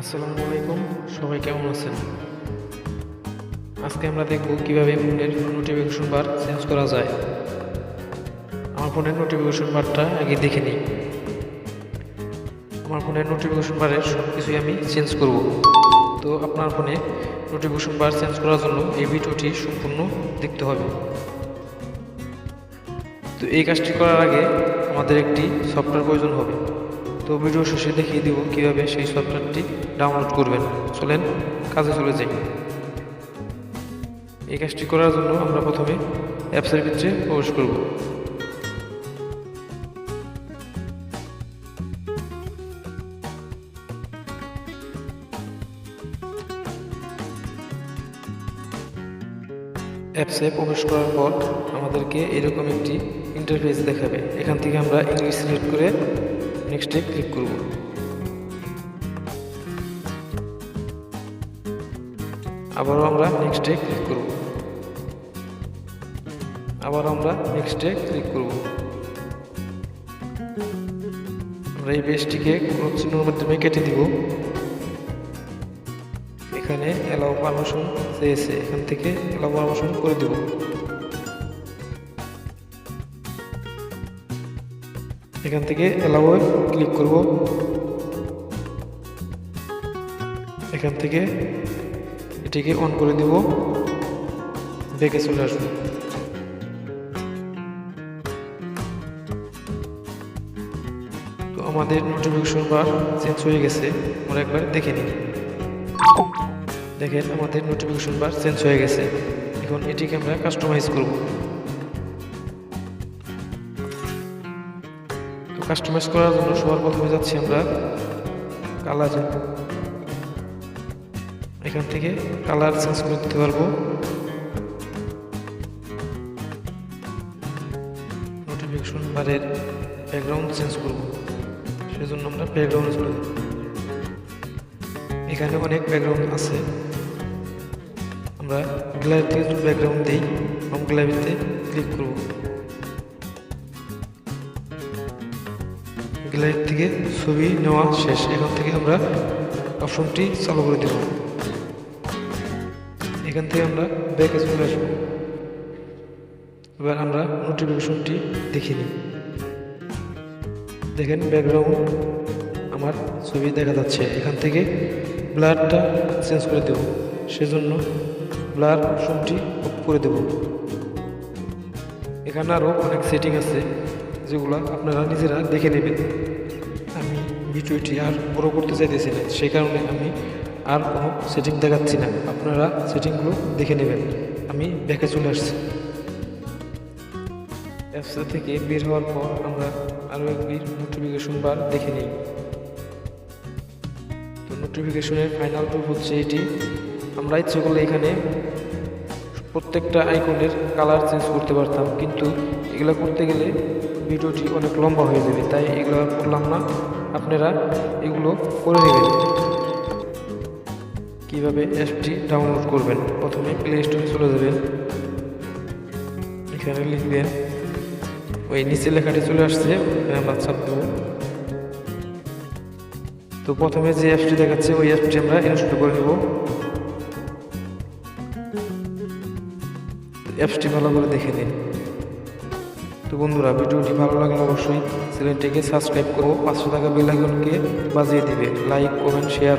আসসালামু আলাইকুম। সবাই কেমন আছেন? আজকে আমরা দেখব কীভাবে ফোনের নোটিফিকেশন বার চেঞ্জ করা যায়। আমার ফোনের নোটিফিকেশন বারটা আগে দেখে নিই। আমার ফোনের নোটিফিকেশন বারে সব কিছুই আমি চেঞ্জ করব। তো আপনার ফোনে নোটিফিকেশন বার চেঞ্জ করার জন্য এই ভিডিওটি সম্পূর্ণ দেখতে হবে। তো এই কাজটি করার আগে আমাদের একটি সফটওয়্যার প্রয়োজন হবে। তো ভিডিও শেষে দেখিয়ে দিব কীভাবে সেই সফটওয়্যারটি ডাউনলোড করবেন। চলেন কাজে চলে যাই। এই কাজটি করার জন্য আমরা প্রথমে অ্যাপসের ভিতরে প্রবেশ করব। অ্যাপসে প্রবেশ করার পর আমাদেরকে এরকম একটি ইন্টারফেস দেখাবে। এখান থেকে আমরা ইংলিশ সিলেক্ট করে নেক্সটে ক্লিক করব। আবারও আমরা নেক্সটে ক্লিক করব। আবার আমরা নেক্সটে ক্লিক করব। আমরা এই পেজটিকে কোনো চিহ্নের মাধ্যমে কেটে দিব। এখানে অ্যালাউ পারমিশন চেয়েছে এখান থেকে অ্যালাউ পারমিশন করে দিব। এখান থেকে অ্যালাউ ক্লিক করব। এখান থেকে এটিকে অন করে দিব। ব্যাকে চলে আসব। তো আমাদের নোটিফিকেশন বার চেঞ্জ হয়ে গেছে। আমরা একবার দেখে নিই। দেখেন, আমাদের নোটিফিকেশন বার চেঞ্জ হয়ে গেছে। এখন এটিকে আমরা কাস্টমাইজ করব। কাস্টমাইজ করার জন্য সবার প্রথমে যাচ্ছি আমরা। কালার এখান থেকে কালার চেঞ্জ করে দিতে পারব। নোটিফিকেশন বারের ব্যাকগ্রাউন্ড চেঞ্জ করব। সেজন্য আমরা ব্যাকগ্রাউন্ডে চলে এখানে অনেক ব্যাকগ্রাউন্ড আছে। আমরা গ্যালারি থেকে যদি ব্যাকগ্রাউন্ড দিই হোম গ্যালারিতে ক্লিক করব। গ্যালারি থেকে ছবি নেওয়া শেষ। এখান থেকে আমরা অপশনটি চালু করে দেব। এখান থেকে আমরা ব্যাকে চলে আসব। এবার আমরা নোটিফিকেশনটি দেখে নিই। দেখেন ব্যাকগ্রাউন্ড আমার ছবি দেখা যাচ্ছে। এখান থেকে ব্লারটা চেঞ্জ করে দেব। সেজন্য ব্লার অপশনটি অফ করে দেব। এখানে আরও অনেক সেটিং আছে। যেগুলো আপনারা নিজেরা দেখে নেবেন। আমি ভিডিওটি আর বড় করতে চাইতেছি না, সেই কারণে আমি আর কোনো সেটিং দেখাচ্ছি না। আপনারা সেটিংগুলো দেখে নেবেন। আমি ব্যাকে চলে আসছি। অ্যাপসা থেকে বের হওয়ার পর আমরা আরও একটি নোটিফিকেশন বার দেখে নিই। তো নোটিফিকেশনের ফাইনাল রূপ হচ্ছে এটি। আমরা ইচ্ছে করলে এখানে প্রত্যেকটা আইকনের কালার চেঞ্জ করতে পারতাম। কিন্তু এগুলো করতে গেলে ভিডিওটি অনেক লম্বা হয়ে যাবে, তাই এগুলো করলাম না। আপনারা এগুলো করে নেবেন। কীভাবে অ্যাপটি ডাউনলোড করবেন? প্রথমে প্লে স্টোরে চলে যাবেন। এখানে লিখবেন ওই নিচে লেখাটি চলে আসছে আমরা চাপ দেবো। তো প্রথমে যে অ্যাপটি দেখাচ্ছে, ওই অ্যাপটি আমরা ইনস্টল করে নেব। অ্যাপসটি ভালো করে দেখে নিন। তো বন্ধুরা, ভিডিওটি ভালো লাগলে অবশ্যই চ্যানেলটিকে সাবস্ক্রাইব করব পাঁচশো টাকা বেল বাজিয়ে দিবে। Like, comment, share.